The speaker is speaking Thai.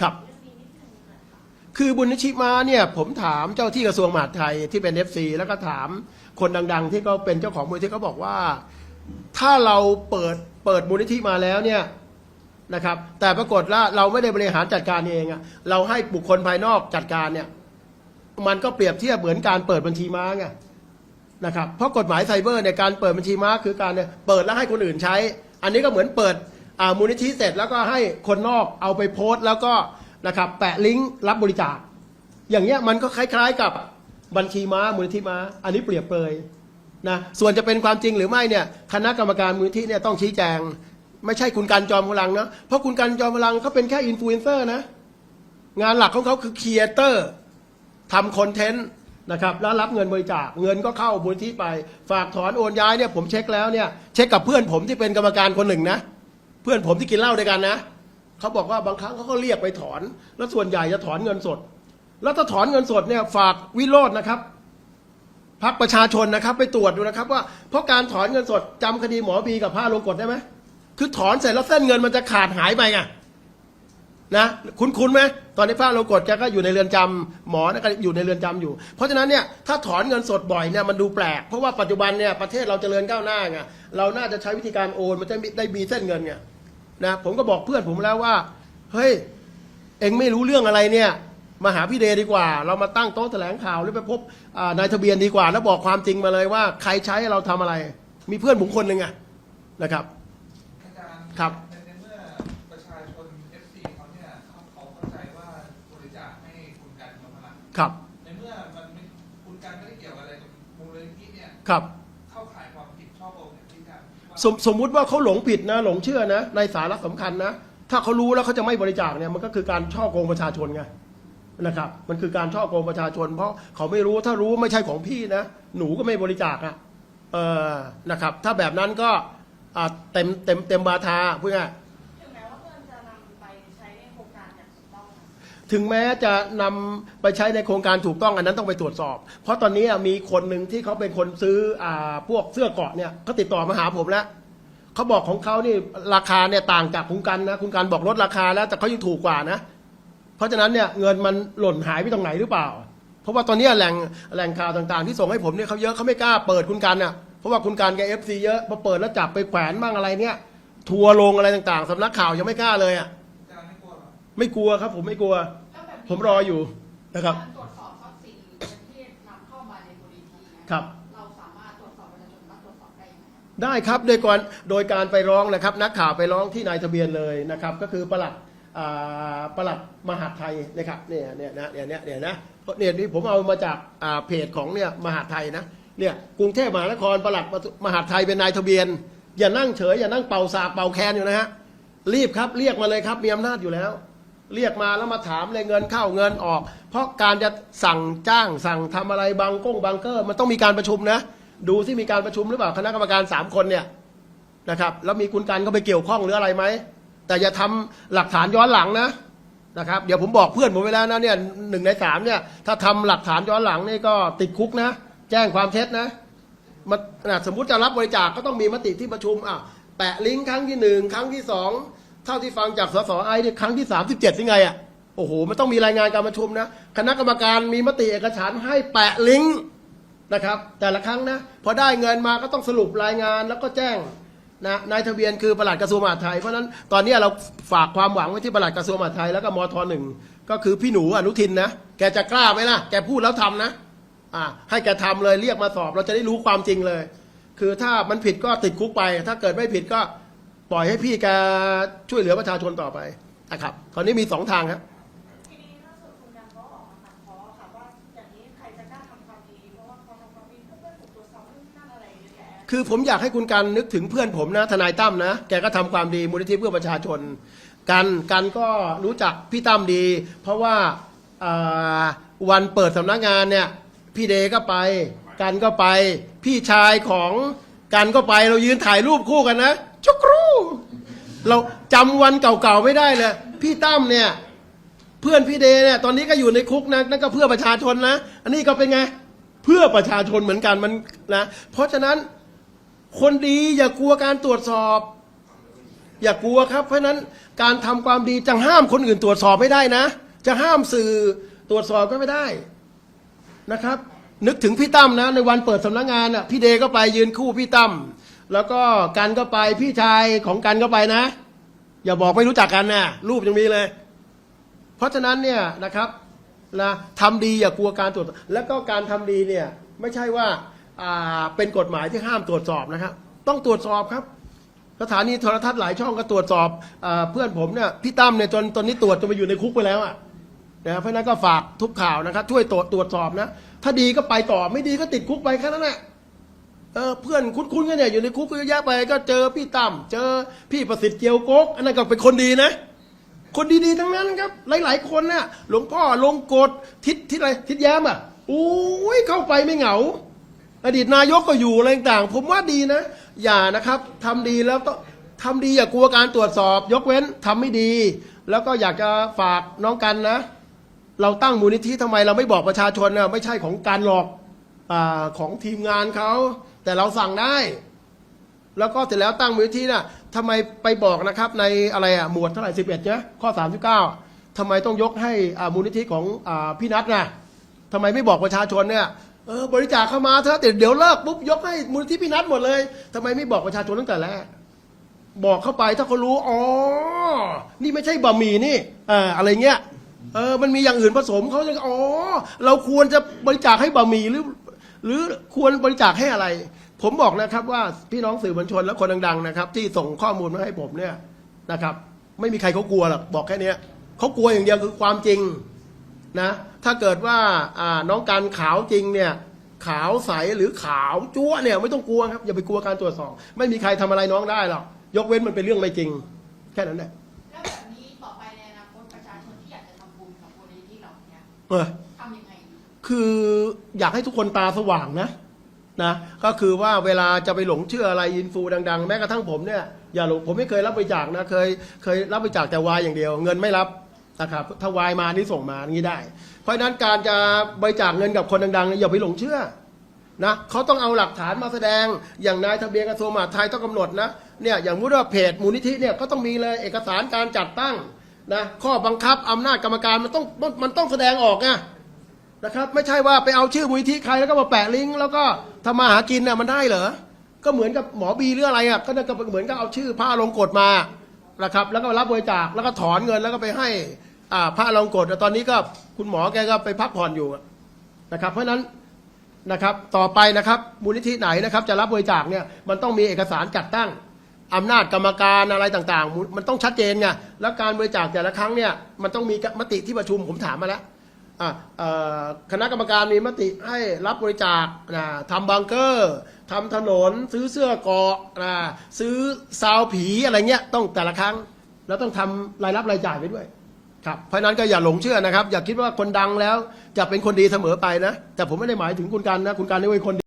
ครับ คือบุญนิชิมาเนี่ยผมถามเจ้าที่กระทรวงมหาดไทยที่เป็นเอฟซีแล้วก็ถามคนดัง ๆ ที่เขาเป็นเจ้าของมูลนิธิเขาบอกว่า ถ้าเราเปิดเปิดมูลนิธิมาแล้วเนี่ยนะครับ แต่ปรากฏว่าเราไม่ได้บริหารจัดการเองอะเราให้บุคคลภายนอกจัดการเนี่ย มันก็เปรียบเทียบเหมือนการเปิดบัญชีม้าไงนะครับเพราะกฎหมายไซเบอร์เนี่ยการเปิดบัญชีม้าคือการเนี่ยเปิดแล้วให้คนอื่นใช้ อันนี้ก็เหมือนเปิด อ่ามูลนิธิเสร็จแล้วก็ให้คนนอกเอาไปโพสต์ แล้วก็นะครับแปะลิงก์รับบริจาค อย่างเงี้ยมันก็คล้ายๆกับบัญชีม้ามูลนิธิม้า อันนี้เปรียบเปรยนะส่วนจะเป็นความจริงหรือไม่เนี่ยคณะกรรมการมูลนิธิเนี่ยต้องชี้แจง ไม่ใช่คุณการจอมพลังนะเพราะคุณการจอมพลังเขาเป็นแค่อินฟลูเอนเซอร์นะงานหลักของเขาคือครีเอเตอร์ทำคอนเทนต์นะครับแล้วรับเงินบริจาคเงินก็เข้ามูลที่ไป ฝากถอนโอนย้ายเนี่ยผมเช็คแล้วเนี่ยเช็คกับเพื่อนผมที่เป็นกรรมการคนหนึ่งนะ พื่อนผมที่กินเหล้าด้วยกันนะเขาบอกว่าบางครั้งเขาก็เรียกไปถอน แล้วส่วนใหญ่จะถอนเงินสด แล้วถ้าถอนเงินสดเนี่ยฝากวิโรจน์นะครับพักประชาชนนะครับ ไปตรวจดูนะครับ ว่าเพราะการถอนเงินสดจำคดีหมอบีกับผ้าลงกฎได้ไหมคือถอนเสร็จแล้วเส้นเงินมันจะขาดหายไปไงนะคุณคุณไหมตอนนี้พระโลกดแกก็อยู่ในเรือนจำหมอนะก็อยู่ในเรือนจำอยู่ เพราะฉะนั้นเนี่ยถ้าถอนเงินสดบ่อยเนี่ยมันดูแปลกเพราะว่าปัจจุบันเนี่ยประเทศเราจเจริญก้าวหน้าไงเราน่าจะใช้วิธีการโอนมันจะได้มีเส้นเงินไง นะผมก็บอกเพื่อนผมแล้วว่า เฮ้ย เอ็งไม่รู้เรื่องอะไรเนี่ย มาหาพี่เดดีกว่า เรามาตั้งโต๊ะแถลงข่าวหรือไปพบอ่านายทะเบียนดีกว่า แล้วบอกความจริงมาเลยว่า ใครใช้เราทำอะไร มีเพื่อนผมคนหนึ่งอะนะครับอาจารย์ครับในในเมื่อประชาชน FC เขาเนี่ยเขาเขาเข้าใจว่าบริจาคให้คุณกันจอมพลังครับในเมื่อมันไม่คุณกันไม่ได้เกี่ยวอะไรกับมูลนิธิเนี่ยครับ สมสมมุติว่าเขาหลงผิดนะ หลงเชื่อนะ ในสาระสำคัญนะ ถ้าเขารู้แล้วเขาจะไม่บริจาคเนี่ยมันก็คือการช่อโกงประชาชนไงนะครับมันคือการช่อโกงประชาชน เพราะเขาไม่รู้ถ้ารู้ไม่ใช่ของพี่นะ หนูก็ไม่บริจาคอะเออนะครับ ถ้าแบบนั้นก็อ่าเต็มเต็มเต็มบาทาพูดง่าย ถึงแม้จะนำไปใช้ในโครงการถูกต้องอันนั้นต้องไปตรวจสอบ เพราะตอนนี้มีคนหนึ่งที่เขาเป็นคนซื้ออ่าพวกเสื้อเกราะเนี่ยเขาติดต่อมาหาผมแล้วเขาบอกของเขานี่ราคาเนี่ยต่างจากคุณกันนะคุณกันบอกลดราคาแล้วแต่เขายังถูกกว่านะ เพราะฉะนั้นเนี่ยเงินมันหล่นหายไปตรงไหนหรือเปล่า เพราะว่าตอนนี้แหล่งแหล่งข่าวต่างๆ ที่ส่งให้ผมเนี่ยเขาเยอะเขาไม่กล้าเปิดคุณกันน่ะเพราะว่าคุณกันแกเอฟซีเยอะพอเปิดแล้วจับไปแขวนบ้างอะไรเนี่ย ทัวร์ลงอะไรต่างๆสำนักข่าวยังไม่กล้าเลยอะ ไม่กลัวหรอไม่กลัวครับ ผมไม่กลัว แล้วแบบนี้ผมรออยู่นะครับ การตรวจสอบทรัพย์สินหรือเงินที่นำเข้ามาในมูลนิธินะครับ เราสามารถตรวจสอบประชาชนสามารถตรวจสอบได้ยังไงครับได้ครับโดยการโดยการไปร้องนะครับ นักข่าวไปร้องที่นายทะเบียนเลยนะครับ ก็คือประหลัดอ่าประหลัดมหาดไทยนะครับเนี่ยเนี่ยนะเนี่ยเนี่ยเนี่ยนะเพราะเนี่ยนี่ผมเอามาจากอ่าเพจของเนี่ยมหาดไทยนะเนี่ยกรุงเทพมหานครประหลัดมหาดไทยเป็นนายทะเบียน อย่านั่งเฉยอย่านั่งเป่าสากเป่าแคนอยู่นะฮะรีบครับเรียกมาเลยครับมีอำนาจอยู่แล้ว เรียกมาแล้วมาถามเลยเงินเข้าเงินออก เพราะการจะสั่งจ้างสั่งทำอะไรบางก้งบังเกอร์ มันต้องมีการประชุมนะ ดูที่มีการประชุมหรือเปล่าคณะกรรมการสามคนเนี่ยนะครับแล้วมีคุณกันก็ไปเกี่ยวข้องหรืออะไรไหม แต่อย่าทำหลักฐานย้อนหลังนะนะครับเดี๋ยวผมบอกเพื่อนผมไปแล้วนะเนี่ยหนึ่งในสามเนี่ยถ้าทำหลักฐานย้อนหลังนี่ก็ติดคุกนะ แจ้งความเท็จนะมันะสมมุติจะรับบริจาคก็ต้องมีมติที่ประชุมอะแปะลิงก์ครั้งที่หนึ่งครั้งที่สอง เท่าที่ฟังจากสสไอเนี่ยครั้งที่สามสิบเจ็ดยังไงอะโอ้โหมันต้องมีรายงานการประชุมนะคณะกรรมการมีมติเอกฉันท์ให้แปะลิงก์นะครับ แต่ละครั้งนะพอได้เงินมาก็ต้องสรุปรายงานแล้วก็แจ้งนะนายทะเบียนคือประหลัดกระทรวงมหาดไทย เพราะฉะนั้นตอนนี้เราฝากความหวังไว้ที่ประหลัดกระทรวงมหาดไทยแล้วก็มทหนึ่งก็คือพี่หนูอนุทินนะแกจะกล้าไหมล่ะแกพูดแล้วทำนะอ่าให้แกทำเลยเรียกมาสอบ เราจะได้รู้ความจริงเลย คือถ้ามันผิดก็ติดคุกไป ถ้าเกิดไม่ผิดก็ ปล่อยให้พี่แกช่วยเหลือประชาชนต่อไปนะครับตอนนี้มีสองทางครับทีนี้ล่าสุดคุณกันก็ออกมาตัดพ้อค่ะว่าอย่างนี้ใครจะกล้าทำความดีเพราะว่าพอทำความดีเพื่อนๆถูกตรวจสอบเรื่องนั่นอะไรเยอะแยะคือผมอยากให้คุณการนึกถึงเพื่อนผมนะทนายตั้มนะแกก็ทำความดีมูลนิธิเพื่อประชาชน กันกันก็รู้จักพี่ตั้มดี เพราะว่าอ่าวันเปิดสำนักงานเนี่ยพี่เดก็ไป กันก็ไป พี่ชายของ กันก็ไปเรายืนถ่ายรูปคู่กันนะชุกรูเราจำวันเก่าๆไม่ได้เลยพี่ตั้มเนี่ย เพื่อนพี่เดเนี่ยตอนนี้ก็อยู่ในคุกนะนั่นก็เพื่อประชาชนนะ อันนี้ก็เป็นไง เพื่อประชาชนเหมือนกันมันนะเพราะฉะนั้นคนดีอย่ากลัวการตรวจสอบ อย่ากลัวครับ เพราะฉะนั้นการทำความดีจะห้ามคนอื่นตรวจสอบไม่ได้นะ จะห้ามสื่อตรวจสอบก็ไม่ได้นะครับ นึกถึงพี่ตั้มนะ ในวันเปิดสำนักงานอะพี่เดก็ไปยืนคู่พี่ตั้มแล้วก็กันก็ไปพี่ชายของกันก็ไปนะ อย่าบอกไม่รู้จักกันนะรูปยังมีเลย เพราะฉะนั้นเนี่ยนะครับนะทำดีอย่ากลัวการตรวจ แล้วก็การทำดีเนี่ยไม่ใช่ว่าอ่าเป็นกฎหมายที่ห้ามตรวจสอบนะครับ ต้องตรวจสอบครับ สถานีโทรทัศน์หลายช่องก็ตรวจสอบอาเพื่อนผมเนี่ยพี่ตั้มเนี่ยจนตอนนี้ตรวจจนไปอยู่ในคุกไปแล้วอะนะเพราะนั้นก็ฝากทุกข่าวนะครับ ช่วยตรวจตรวจสอบนะ ถ้าดีก็ไปต่อไม่ดีก็ติดคุกไปแค่นั้นแหละเออเพื่อนคุ้นๆกันเนี่ยอยู่ในคุกเยอะแยะไป ก็เจอพี่ตั้มเจอพี่ประสิทธิ์เจียวกกอันนั้นก็เป็นคนดีนะ คนดีๆทั้งนั้นครับ หลายๆคนน่ะ หลวงพ่อลงกฎทิศทิศอะไรทิศแย้มอะโอ้ยเข้าไปไม่เหงา อดีตนายกก็อยู่อะไรต่างๆผมว่าดีนะ อย่านะครับทำดีแล้วต้องทำดีอย่ากลัวการตรวจสอบ ยกเว้นทำไม่ดี แล้วก็อยากจะฝากน้องกันนะ เราตั้งมูลนิธิทำไมเราไม่บอกประชาชนนะไม่ใช่ของการหลอกอของทีมงานเขา แต่เราสั่งได้ แล้วก็เสร็จแล้วตั้งมูลนิธิน่ะทำไมไปบอกนะครับในอะไรอะหมวดเท่าไหร่สิบเอ็ดเนี่ยข้อสามสิบเก้าทำไมต้องยกให้มูลนิธิของอพี่นัทนะทำไมไม่บอกประชาชนเนี่ยเออบริจาคเข้ามาเถอะแต่เดี๋ยวเลิกปุ๊บยกให้มูลนิธิพี่นัทหมดเลยทำไมไม่บอกประชาชนตั้งแต่แรกบอกเข้าไปถ้าเขารู้อ๋อนี่ไม่ใช่บะหมี่นี่เอออะไรเงี้ย เออ มันมีอย่างอื่นผสมเขาจะอ๋อ เราควรจะบริจาคให้บะหมี่หรือ หรือควรบริจาคให้อะไร ผมบอกนะครับว่าพี่น้องสื่อมวลชนและคนดัง ๆ นะครับ ที่ส่งข้อมูลมาให้ผมเนี่ยนะครับ ไม่มีใครเขากลัวหรอกบอกแค่เนี้ยเขากลัวอย่างเดียวคือความจริงนะถ้าเกิดว่าอ่าน้องการขาวจริงเนี่ยขาวใสหรือขาวจั๊วเนี่ยไม่ต้องกลัวครับอย่าไปกลัวการตรวจสอบ ไม่มีใครทำอะไรน้องได้หรอกยกเว้นมันเป็นเรื่องไม่จริง แค่นั้นแหละ เออทำยังไงดีคืออยากให้ทุกคนตาสว่างนะนะก็คือว่าเวลาจะไปหลงเชื่ออะไรอินฟูดัง ๆ แม้กระทั่งผมเนี่ยอย่าหลงผมไม่เคยรับบริจาคนะเคยเคยรับบริจาคแต่วายอย่างเดียว เงินไม่รับนะครับถ้าวายมานี่ส่งมาอย่างนี้ได้ เพราะฉะนั้นการจะบริจาคเงินกับคนดังๆเนี่ยอย่าไปหลงเชื่อนะเขาต้องเอาหลักฐานมาแสดงอย่างนายทะเบียนกระทรวงมหาดไทยต้องกำหนดนะเนี่ยอย่างมุดว่าเพจมูลนิธิเนี่ยก็ต้องมีเลยเอกสารการจัดตั้ง นะข้อบังคับอำนาจกรรมการมันต้องมันต้องแสดงออกไงนะครับ ไม่ใช่ว่าไปเอาชื่อมูลนิธิใครแล้วก็มาแปะลิงก์แล้วก็ทำมาหากินน่ะมันได้เหรอก็เหมือนกับหมอบีหรืออะไรอะก็นั่นก็เหมือนกับเอาชื่อพระลงกฎมานะครับ แล้วก็รับบริจาคแล้วก็ถอนเงินแล้วก็ไปให้อ่าพระลงกฎตอนนี้ก็คุณหมอแกก็ไปพักผ่อนอยู่นะครับ เพราะฉะนั้นนะครับต่อไปนะครับมูลนิธิไหนนะครับ จะรับบริจาคเนี่ยมันต้องมีเอกสารจัดตั้ง อำนาจกรรมการอะไรต่างๆ มันต้องชัดเจนไงแล้วการบริจาคแต่ละครั้งเนี่ยมันต้องมีมติที่ประชุมผมถามมาแล้วคณะกรรมการมีมติให้รับบริจาคนะทำบังเกอร์ทำถนน ซื้อเสื้อเกาะนะซื้อซาวผีอะไรเงี้ยต้องแต่ละครั้ง แล้วต้องทำรายรับรายจ่ายไปด้วยครับเพราะนั้นก็อย่าหลงเชื่อนะครับ อย่าคิดว่าคนดังแล้วจะเป็นคนดีเสมอไปนะ แต่ผมไม่ได้หมายถึงคุณกันนะ คุณกันนี่เป็นคน